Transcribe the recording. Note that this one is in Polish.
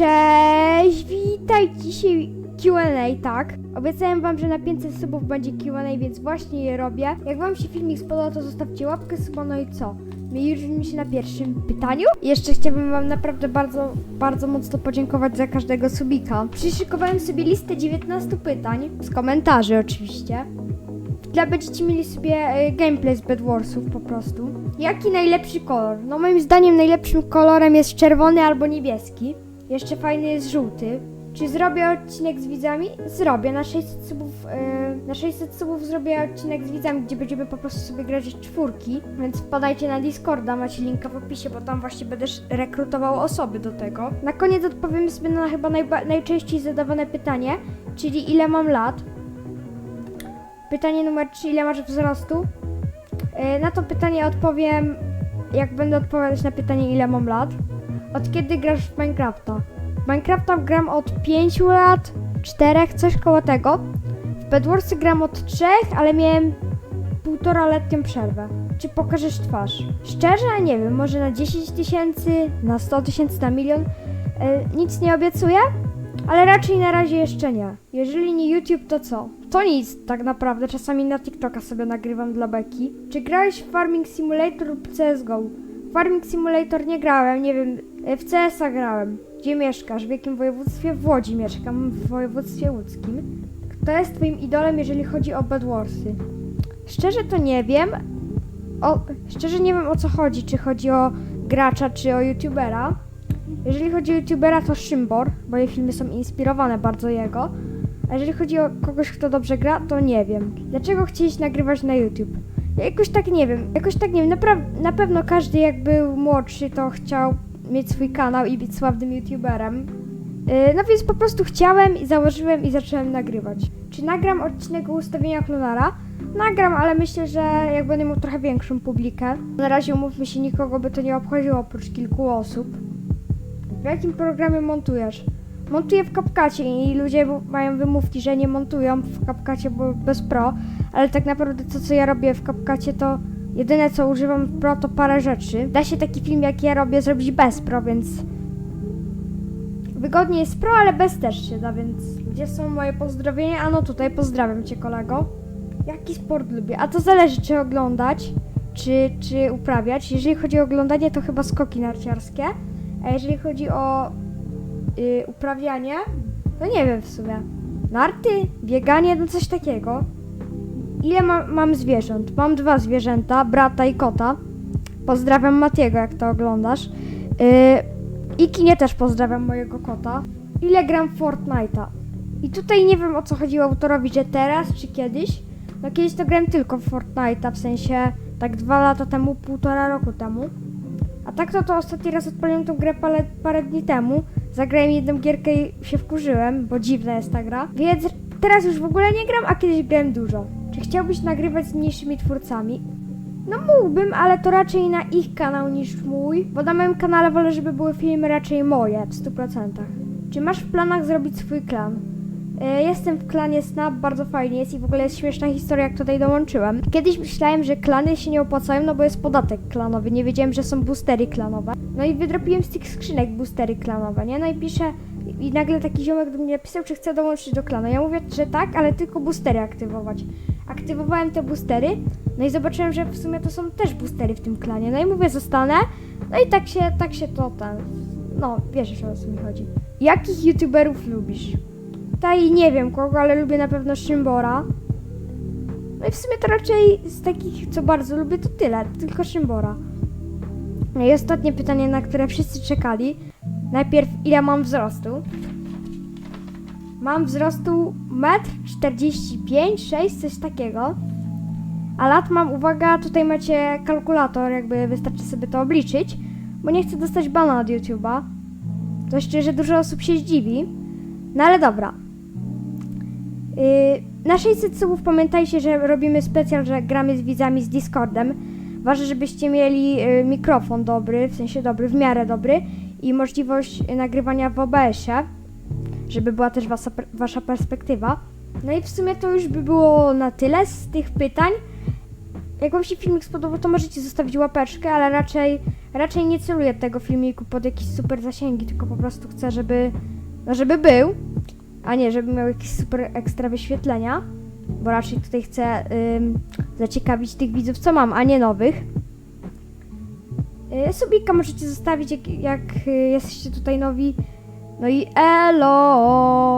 Cześć, witajcie dzisiaj Q&A, tak? Obiecałem wam, że na 500 subów będzie Q&A, więc właśnie je robię. Jak wam się filmik spodobał, to zostawcie łapkę suba, no i co? My już się na pierwszym pytaniu. Jeszcze chciałbym wam naprawdę bardzo, bardzo mocno podziękować za każdego subika. Przyszykowałem sobie listę 19 pytań, z komentarzy oczywiście. Dla będziecie mieli sobie e, gameplay z Bedwarsów po prostu. Jaki najlepszy kolor? No moim zdaniem najlepszym kolorem jest czerwony albo niebieski. Jeszcze fajny jest żółty. Czy zrobię odcinek z widzami? Zrobię. Na 600 subów, e, na 600 subów zrobię odcinek z widzami, gdzie będziemy po prostu sobie grać czwórki. Więc wpadajcie na Discorda, macie linka w opisie, bo tam właśnie będę rekrutował osoby do tego. Na koniec odpowiemy sobie na chyba najczęściej zadawane pytanie, czyli ile mam lat. Pytanie numer 3, ile masz wzrostu? E, Na to pytanie odpowiem, jak będę odpowiadać na pytanie, ile mam lat. Od kiedy grasz w Minecrafta? W Minecrafta gram od 5 lat, 4, coś koło tego. W Bedwarsy gram od 3, ale miałem półtora letnią przerwę. Czy pokażesz twarz? Szczerze, nie wiem, może na 10 tysięcy, na 100 tysięcy, na milion. E, nic nie obiecuję, ale raczej na razie jeszcze nie. Jeżeli nie YouTube, to co? To nic, tak naprawdę. Czasami na TikToka sobie nagrywam dla Beki. Czy grałeś w Farming Simulator lub CSGO? Farming Simulator nie grałem, nie wiem. W CS-a grałem. Gdzie mieszkasz? W jakim województwie? W Łodzi mieszkam, w województwie łódzkim. Kto jest twoim idolem, jeżeli chodzi o Bedwarsy? Szczerze to nie wiem. O, szczerze nie wiem o co chodzi. Czy chodzi o gracza, czy o youtubera. Jeżeli chodzi o youtubera, to Szymbor, bo jej filmy są inspirowane bardzo jego. A jeżeli chodzi o kogoś, kto dobrze gra, to nie wiem. Dlaczego chcieliś nagrywać na YouTube? Ja jakoś tak nie wiem, jakoś tak nie wiem. Napra- na pewno każdy jak był młodszy, to chciał mieć swój kanał i być sławnym youtuberem. Yy, no więc po prostu chciałem i założyłem i zacząłem nagrywać. Czy nagram odcinek o ustawieniach Lunara? Nagram, ale myślę, że jak będę miał trochę większą publikę. Na razie umówmy się, nikogo by to nie obchodziło oprócz kilku osób. W jakim programie montujesz? Montuję w CapCutie i ludzie mają wymówki, że nie montują w CapCutie, bo bez Pro, ale tak naprawdę to, co ja robię w CapCutie, to jedyne, co używam Pro, to parę rzeczy. Da się taki film, jak ja robię, zrobić bez Pro, więc wygodnie jest Pro, ale bez też się da, więc gdzie są moje pozdrowienia? A no tutaj, pozdrawiam Cię, kolego. Jaki sport lubię? A to zależy, czy oglądać, czy, czy uprawiać. Jeżeli chodzi o oglądanie, to chyba skoki narciarskie, a jeżeli chodzi o y, uprawianie, to nie wiem w sumie. Narty, bieganie, no coś takiego. Ile ma, mam zwierząt? Mam dwa zwierzęta, brata i kota. Pozdrawiam Matiego, jak to oglądasz. Yy, I kinie też pozdrawiam mojego kota. Ile gram Fortnite'a? I tutaj nie wiem o co chodziło autorowi, że teraz czy kiedyś. No kiedyś to grałem tylko w Fortnite'a, w sensie tak dwa lata temu, półtora roku temu. A tak to, to ostatni raz odpaliłem tą grę parę, parę dni temu. Zagrałem jedną gierkę i się wkurzyłem, bo dziwna jest ta gra. Więc teraz już w ogóle nie gram, a kiedyś grałem dużo. Czy chciałbyś nagrywać z mniejszymi twórcami? No mógłbym, ale to raczej na ich kanał niż mój, bo na moim kanale wolę, żeby były filmy raczej moje w 100%. Czy masz w planach zrobić swój klan? E, Jestem w klanie Snap, bardzo fajnie jest i w ogóle jest śmieszna historia, jak tutaj dołączyłem. Kiedyś myślałem, że klany się nie opłacają, no bo jest podatek klanowy, nie wiedziałem, że są boostery klanowe. No i wydropiłem z tych skrzynek boostery klanowe, nie? No i piszę, i nagle taki ziomek do mnie napisał, czy chce dołączyć do klanu. Ja mówię, że tak, ale tylko boostery aktywować. Aktywowałem te boostery, no i zobaczyłem, że w sumie to są też boostery w tym klanie. No i mówię, zostanę. No i tak się, tak się to ten. No, wiesz o co mi chodzi. Jakich youtuberów lubisz? Tutaj nie wiem kogo, ale lubię na pewno Szymbora. No i w sumie to raczej z takich, co bardzo lubię, to tyle, tylko Szymbora. No i ostatnie pytanie, na które wszyscy czekali. Najpierw, ile mam wzrostu? Mam wzrostu 1,45 m, 6 coś takiego. A lat mam, uwaga, tutaj macie kalkulator, jakby wystarczy sobie to obliczyć, bo nie chcę dostać bana od YouTube'a. To szczerze dużo osób się zdziwi. No ale dobra. Yy, na 600 subów pamiętajcie, że robimy specjal, że gramy z widzami z Discordem. Ważne, żebyście mieli yy, mikrofon dobry, w sensie dobry, w miarę dobry i możliwość nagrywania w OBS-ie, żeby była też wasza, wasza perspektywa. No i w sumie to już by było na tyle z tych pytań. Jak wam się filmik spodobał, to możecie zostawić łapeczkę, ale raczej raczej nie celuję tego filmiku pod jakieś super zasięgi, tylko po prostu chcę, żeby, no żeby był, a nie, żeby miał jakieś super ekstra wyświetlenia, bo raczej tutaj chcę ym, zaciekawić tych widzów, co mam, a nie nowych. Yy, subika możecie zostawić, jak, jak y, jesteście tutaj nowi. No i elo!